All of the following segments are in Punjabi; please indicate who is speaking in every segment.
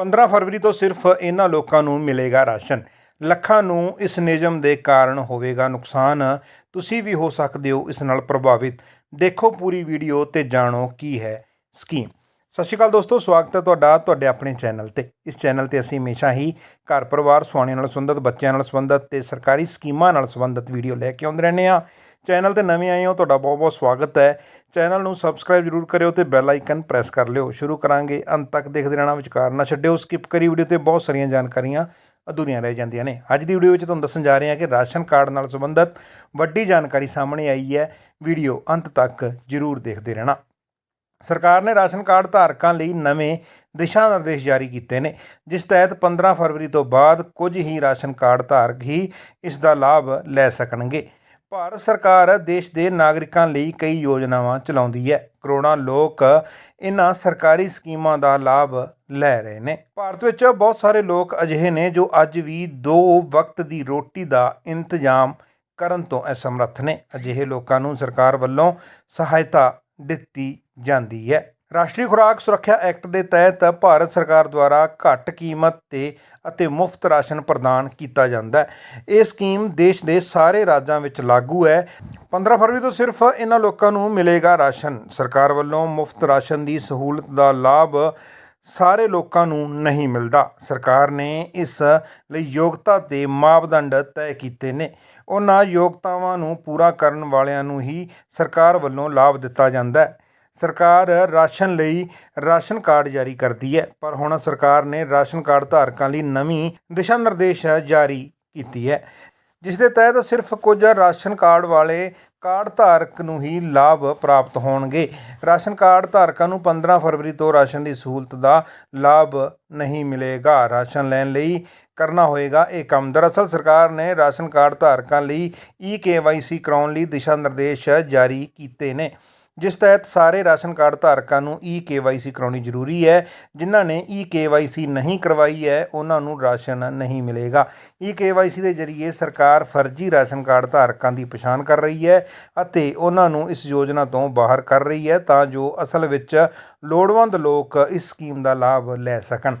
Speaker 1: 15 ਫਰਵਰੀ ਤੋਂ ਸਿਰਫ ਇਹਨਾਂ ਲੋਕਾਂ ਨੂੰ ਮਿਲੇਗਾ ਰਾਸ਼ਨ। ਲੱਖਾਂ ਨੂੰ ਇਸ ਨਿਯਮ ਦੇ ਕਾਰਨ ਹੋਵੇਗਾ ਨੁਕਸਾਨ। ਤੁਸੀਂ ਵੀ ਹੋ ਸਕਦੇ ਹੋ ਇਸ ਨਾਲ ਪ੍ਰਭਾਵਿਤ। ਦੇਖੋ ਪੂਰੀ ਵੀਡੀਓ ਤੇ ਜਾਣੋ ਕੀ ਹੈ ਸਕੀਮ। ਸਤਿ ਸ਼੍ਰੀ ਅਕਾਲ ਦੋਸਤੋ, ਸਵਾਗਤ ਹੈ ਤੁਹਾਡਾ ਤੁਹਾਡੇ ਆਪਣੇ ਚੈਨਲ ਤੇ। ਇਸ ਚੈਨਲ ਤੇ ਅਸੀਂ ਹਮੇਸ਼ਾ ਹੀ ਘਰ ਪਰਿਵਾਰ ਸੁਆਣੇ ਨਾਲ ਸੰਬੰਧਿਤ, ਬੱਚਿਆਂ ਨਾਲ ਸੰਬੰਧਿਤ ਤੇ ਸਰਕਾਰੀ ਸਕੀਮਾਂ ਨਾਲ ਸੰਬੰਧਿਤ ਵੀਡੀਓ ਲੈ ਕੇ ਆਉਂਦੇ ਰਹਿੰਦੇ ਆ ਚੈਨਲ ਤੇ ਨਵੇਂ ਆਏ ਹੋ, ਤੁਹਾਡਾ ਬਹੁਤ ਬਹੁਤ ਸਵਾਗਤ ਹੈ। ਚੈਨਲ ਨੂੰ ਸਬਸਕ੍ਰਾਈਬ ਜਰੂਰ ਕਰਿਓ ਤੇ ਬੈਲ ਆਈਕਨ ਪ੍ਰੈਸ ਕਰ ਲਿਓ। ਸ਼ੁਰੂ ਕਰਾਂਗੇ, ਅੰਤ ਤੱਕ ਦੇਖਦੇ ਰਹਿਣਾ ਵਿਚਕਾਰ ਨਾ ਛੱਡਿਓ, ਸਕਿਪ ਕਰੀ ਵੀਡੀਓ ਤੇ ਬਹੁਤ ਸਾਰੀਆਂ ਜਾਣਕਾਰੀਆਂ ਅਧੂਰੀਆਂ ਰਹਿ ਜਾਂਦੀਆਂ ਨੇ। ਅੱਜ ਦੀ ਵੀਡੀਓ ਵਿੱਚ ਤੁਹਾਨੂੰ ਦੱਸਣ ਜਾ ਰਹੇ ਹਾਂ ਕਿ ਰਾਸ਼ਨ ਕਾਰਡ ਨਾਲ ਸੰਬੰਧਿਤ ਵੱਡੀ ਜਾਣਕਾਰੀ ਸਾਹਮਣੇ ਆਈ ਹੈ। ਵੀਡੀਓ ਅੰਤ ਤੱਕ ਜਰੂਰ ਦੇਖਦੇ ਰਹਿਣਾ। ਸਰਕਾਰ ਨੇ ਰਾਸ਼ਨ ਕਾਰਡ ਧਾਰਕਾਂ ਲਈ ਨਵੇਂ ਦਿਸ਼ਾ ਨਿਰਦੇਸ਼ ਜਾਰੀ ਕੀਤੇ ਨੇ, ਜਿਸ ਤਹਿਤ 15 ਫਰਵਰੀ ਤੋਂ ਬਾਅਦ ਕੁਝ ਹੀ ਰਾਸ਼ਨ ਕਾਰਡ ਧਾਰਕ ਹੀ ਇਸ ਦਾ ਲਾਭ ਲੈ ਸਕਣਗੇ। ਭਾਰਤ ਸਰਕਾਰ ਦੇਸ਼ ਦੇ ਨਾਗਰਿਕਾਂ ਲਈ ਕਈ ਯੋਜਨਾਵਾਂ ਚਲਾਉਂਦੀ ਹੈ। ਕਰੋੜਾਂ ਲੋਕ ਇਹਨਾਂ ਸਰਕਾਰੀ ਸਕੀਮਾਂ ਦਾ ਲਾਭ ਲੈ ਰਹੇ ਨੇ। ਭਾਰਤ ਵਿੱਚ ਬਹੁਤ ਸਾਰੇ ਲੋਕ ਅਜਿਹੇ ਨੇ ਜੋ ਅੱਜ ਵੀ ਦੋ ਵਕਤ ਦੀ ਰੋਟੀ ਦਾ ਇੰਤਜ਼ਾਮ ਕਰਨ ਤੋਂ ਅਸਮਰੱਥ ਨੇ। ਅਜਿਹੇ ਲੋਕਾਂ ਨੂੰ ਸਰਕਾਰ ਵੱਲੋਂ ਸਹਾਇਤਾ ਦਿੱਤੀ ਜਾਂਦੀ ਹੈ। ਰਾਸ਼ਟਰੀ ਖੁਰਾਕ ਸੁਰੱਖਿਆ ਐਕਟ ਦੇ ਤਹਿਤ ਭਾਰਤ ਸਰਕਾਰ ਦੁਆਰਾ ਘੱਟ ਕੀਮਤ ਤੇ ਅਤੇ ਮੁਫਤ ਰਾਸ਼ਨ ਪ੍ਰਦਾਨ ਕੀਤਾ ਜਾਂਦਾ ਹੈ। ਇਹ ਸਕੀਮ ਦੇਸ਼ ਦੇ ਸਾਰੇ ਰਾਜਾਂ ਵਿੱਚ ਲਾਗੂ ਹੈ। 15 ਫਰਵਰੀ ਤੋਂ ਸਿਰਫ ਇਹਨਾਂ ਲੋਕਾਂ ਨੂੰ ਮਿਲੇਗਾ ਰਾਸ਼ਨ। ਸਰਕਾਰ ਵੱਲੋਂ ਮੁਫਤ ਰਾਸ਼ਨ ਦੀ ਸਹੂਲਤ ਦਾ ਲਾਭ ਸਾਰੇ ਲੋਕਾਂ ਨੂੰ ਨਹੀਂ ਮਿਲਦਾ। ਸਰਕਾਰ ਨੇ ਇਸ ਲਈ ਯੋਗਤਾ ਤੇ ਮਾਪਦੰਡ ਤੈਅ ਕੀਤੇ ਨੇ। ਉਹਨਾਂ ਯੋਗਤਾਵਾਂ ਨੂੰ ਪੂਰਾ ਕਰਨ ਵਾਲਿਆਂ ਨੂੰ ਹੀ ਸਰਕਾਰ ਵੱਲੋਂ ਲਾਭ ਦਿੱਤਾ ਜਾਂਦਾ ਹੈ। ਸਰਕਾਰ ਰਾਸ਼ਨ ਲਈ ਰਾਸ਼ਨ ਕਾਰਡ ਜਾਰੀ ਕਰਦੀ ਹੈ। ਪਰ ਹੁਣ ਸਰਕਾਰ ਨੇ ਰਾਸ਼ਨ ਕਾਰਡ ਧਾਰਕਾਂ ਲਈ ਨਵੀਂ ਦਿਸ਼ਾ ਨਿਰਦੇਸ਼ ਜਾਰੀ ਕੀਤੀ ਹੈ। ਜਿਸ ਦੇ ਤਹਿਤ ਸਿਰਫ ਕੁਝ ਰਾਸ਼ਨ ਕਾਰਡ ਵਾਲੇ ਕਾਰਡ ਧਾਰਕ ਨੂੰ ਹੀ ਲਾਭ ਪ੍ਰਾਪਤ ਹੋਣਗੇ। ਰਾਸ਼ਨ ਕਾਰਡ ਧਾਰਕਾਂ ਨੂੰ 15 ਫਰਵਰੀ ਤੋਂ ਰਾਸ਼ਨ ਦੀ ਸਹੂਲਤ ਦਾ ਲਾਭ ਨਹੀਂ ਮਿਲੇਗਾ। ਰਾਸ਼ਨ ਲੈਣ ਲਈ ਕਰਨਾ ਹੋਏਗਾ ਇਹ ਕੰਮ। ਦਰਅਸਲ ਸਰਕਾਰ ਨੇ ਰਾਸ਼ਨ ਕਾਰਡ ਧਾਰਕਾਂ ਲਈ ਈ ਕੇਵਾਈਸੀ ਕਰਾਉਣ ਲਈ ਦਿਸ਼ਾ ਨਿਰਦੇਸ਼ ਜਾਰੀ ਕੀਤੇ ਨੇ। ਜਿਸ ਤਹਿਤ ਸਾਰੇ ਰਾਸ਼ਨ ਕਾਰਡ ਧਾਰਕਾਂ ਨੂੰ ਈ ਕੇਵਾਈਸੀ ਕਰਾਉਣੀ ਜ਼ਰੂਰੀ ਹੈ। ਜਿਨ੍ਹਾਂ ਨੇ ਈ ਕੇਵਾਈਸੀ ਨਹੀਂ ਕਰਵਾਈ ਹੈ, ਉਹਨਾਂ ਨੂੰ ਰਾਸ਼ਨ ਨਹੀਂ ਮਿਲੇਗਾ। ਈ ਕੇਵਾਈਸੀ ਦੇ ਜ਼ਰੀਏ ਸਰਕਾਰ ਫਰਜ਼ੀ ਰਾਸ਼ਨ ਕਾਰਡ ਧਾਰਕਾਂ ਦੀ ਪਛਾਣ ਕਰ ਰਹੀ ਹੈ ਅਤੇ ਉਹਨਾਂ ਨੂੰ ਇਸ ਯੋਜਨਾ ਤੋਂ ਬਾਹਰ ਕਰ ਰਹੀ ਹੈ ਤਾਂ ਜੋ ਅਸਲ ਵਿੱਚ ਲੋੜਵੰਦ ਲੋਕ ਇਸ ਸਕੀਮ ਦਾ ਲਾਭ ਲੈ ਸਕਣ।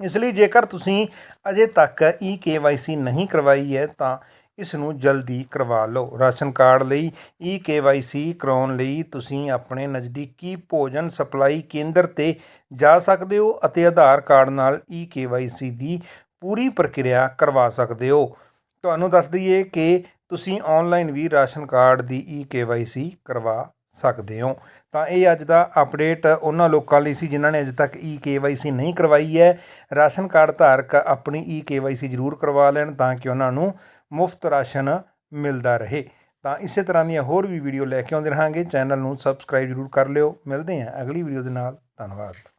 Speaker 1: ਇਸ ਲਈ ਜੇਕਰ ਤੁਸੀਂ ਅਜੇ ਤੱਕ ਈ ਕੇਵਾਈਸੀ ਨਹੀਂ ਕਰਵਾਈ ਹੈ ਤਾਂ ਇਸ ਨੂੰ ਜਲਦੀ ਕਰਵਾ ਲਓ। ਰਾਸ਼ਨ ਕਾਰਡ ਲਈ ਈ ਕੇਵਾਈਸੀ ਕਰਾਉਣ ਲਈ ਤੁਸੀਂ ਆਪਣੇ ਨਜ਼ਦੀਕੀ ਭੋਜਨ ਸਪਲਾਈ ਕੇਂਦਰ ਤੇ ਜਾ ਸਕਦੇ ਹੋ ਅਤੇ ਆਧਾਰ ਕਾਰਡ ਨਾਲ ਈ ਕੇਵਾਈਸੀ ਦੀ ਪੂਰੀ ਪ੍ਰਕਿਰਿਆ ਕਰਵਾ ਸਕਦੇ ਹੋ। ਤੁਹਾਨੂੰ ਦੱਸ ਦਈਏ ਕਿ ਤੁਸੀਂ ਆਨਲਾਈਨ ਵੀ ਰਾਸ਼ਨ ਕਾਰਡ ਦੀ ਈ ਕੇਵਾਈਸੀ ਕਰਵਾ ਸਕਦੇ ਹੋ। ਤਾਂ ਇਹ ਅੱਜ ਦਾ ਅਪਡੇਟ ਉਹਨਾਂ ਲੋਕਾਂ ਲਈ ਸੀ ਜਿਨ੍ਹਾਂ ਨੇ ਅਜੇ ਤੱਕ ਈ ਕੇਵਾਈਸੀ ਨਹੀਂ ਕਰਵਾਈ ਹੈ। ਰਾਸ਼ਨ ਕਾਰਡ ਧਾਰਕ ਆਪਣੀ ਈ ਕੇਵਾਈਸੀ ਜ਼ਰੂਰ ਕਰਵਾ ਲੈਣ ਤਾਂ ਕਿ ਉਹਨਾਂ ਨੂੰ ਮੁਫਤ ਰਾਸ਼ਨ ਮਿਲਦਾ ਰਹੇ। ਤਾਂ ਇਸੇ ਤਰ੍ਹਾਂ ਦੀਆਂ ਹੋਰ ਵੀ ਵੀਡੀਓ ਲੈ ਕੇ ਆਉਂਦੇ ਰਹਾਂਗੇ। ਚੈਨਲ ਨੂੰ ਸਬਸਕ੍ਰਾਈਬ ਜ਼ਰੂਰ ਕਰ ਲਿਓ। ਮਿਲਦੇ ਹਾਂ ਅਗਲੀ ਵੀਡੀਓ ਦੇ ਨਾਲ। ਧੰਨਵਾਦ।